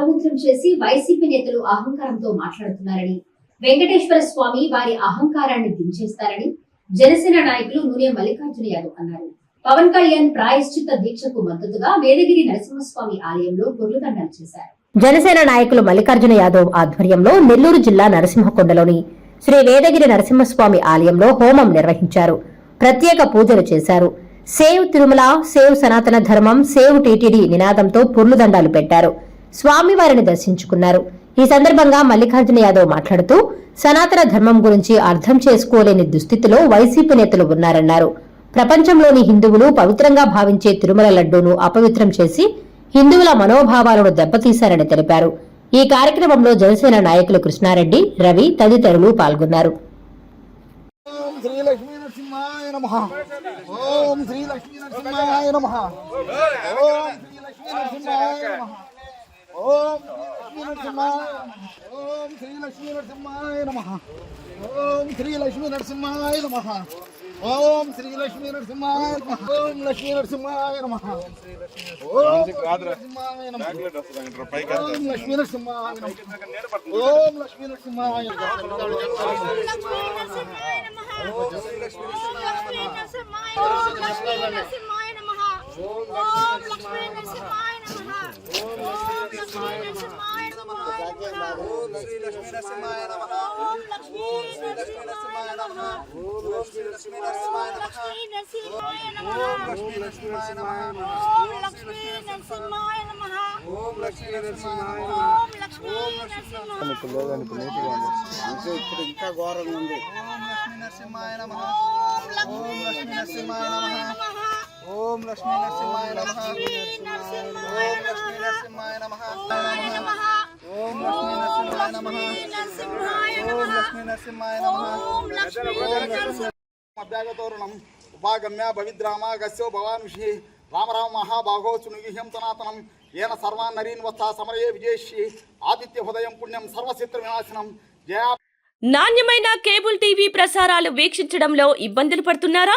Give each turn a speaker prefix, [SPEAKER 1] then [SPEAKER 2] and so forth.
[SPEAKER 1] అపవిత్రం చేసి వైసీపీ నేతలు అహంకారంతో మాట్లాడుతున్నారని వెంకటేశ్వర స్వామి వారి అహంకారాన్ని దించేస్తారని జనసేన నాయకులు నూనె మల్లికార్జున యాదవ్ అన్నారు. పవన్ కళ్యాణ్ ప్రాయశ్చిత దీక్షకు మద్దతుగా వేదగిరి నరసింహస్వామి ఆలయంలో గొర్రెదండలు చేశారు.
[SPEAKER 2] జనసేన నాయకులు మల్లికార్జున యాదవ్ ఆధ్వర్యంలో నెల్లూరు జిల్లా నరసింహకొండలోని శ్రీ వేదగిరి నరసింహస్వామి ఆలయంలో హోమం నిర్వహించారు. ప్రత్యేక పూజలు చేశారు. సేవ్ తిరుమల సేవ్ సనాతన ధర్మం సేవ్ టీటీడీ నినాదంతో పుర్లుదండాలు పెట్టారు. స్వామివారిని దర్శించుకున్నారు. ఈ సందర్భంగా మల్లికార్జున యాదవ్ మాట్లాడుతూ సనాతన ధర్మం గురించి అర్థం చేసుకోలేని దుస్థితిలో వైసీపీ నేతలు ఉన్నారన్నారు. ప్రపంచంలోని హిందువులు పవిత్రంగా భావించే తిరుమల లడ్డూను అపవిత్రం చేసి హిందువుల మనోభావాలను దెబ్బతీశారని తెలిపారు. ఈ కార్యక్రమంలో జనసేన నాయకులు కృష్ణారెడ్డి రవి తదితరులు పాల్గొన్నారు.
[SPEAKER 3] ఓం శ్రీ లక్ష్మీ నరసింహాయ నమ ఓం శ్రీ లక్ష్మీ నరసింహాయ నమ ఓం శ్రీ లక్ష్మీ నరసింహాయ నమ ఓం శ్రీ లక్ష్మీ నరసింహాయ ఓం శ్రీ లక్ష్మీ నరసింహాయ నమ ఓం శ్రీ లక్ష్మీ నరసింహాయ నమ ఓం శ్రీ లక్ష్మీ నరసింహాయ నమ ఓం లక్ష్మీ నరసింహాయ నమ ఓం నరసింహాయ నమ ఓం లక్ష్మీ నరసింహాయ నమ ఓం లక్ష్మీ నరసింహాయ నమ
[SPEAKER 4] ఇప్పుడు ఇంకా ఘోరంగా ఉంది
[SPEAKER 3] నరసింహాయ నమ. ఓం లక్ష్మీ నరసింహాయ నమ. ఓం లక్ష్మీ నరసింహాయ నమ. ఓం లక్ష్మీ నరసింహాయ నమ. ఓం లక్ష్మీ నరసింహాయ నమ. ఓం లక్ష్మీ నరసింహాయ నమ. అభ్యాగతోరణం. ఉపాగమ్య భవిద్రామ గస్యో భవానుషి. రామ రామ మహాభాగో చునుగిహ్యం తనాతనం ఏన సర్వాన్ నరీన్ వత్స సమరయే విజేషి ఆదిత్య హృదయం పుణ్యం సర్వశత్రు వినాశనం. జయా
[SPEAKER 5] నాణ్యమైన కేబుల్ టీవీ ప్రసారాలు వీక్షించడంలో ఇబ్బందులు పడుతున్నారా?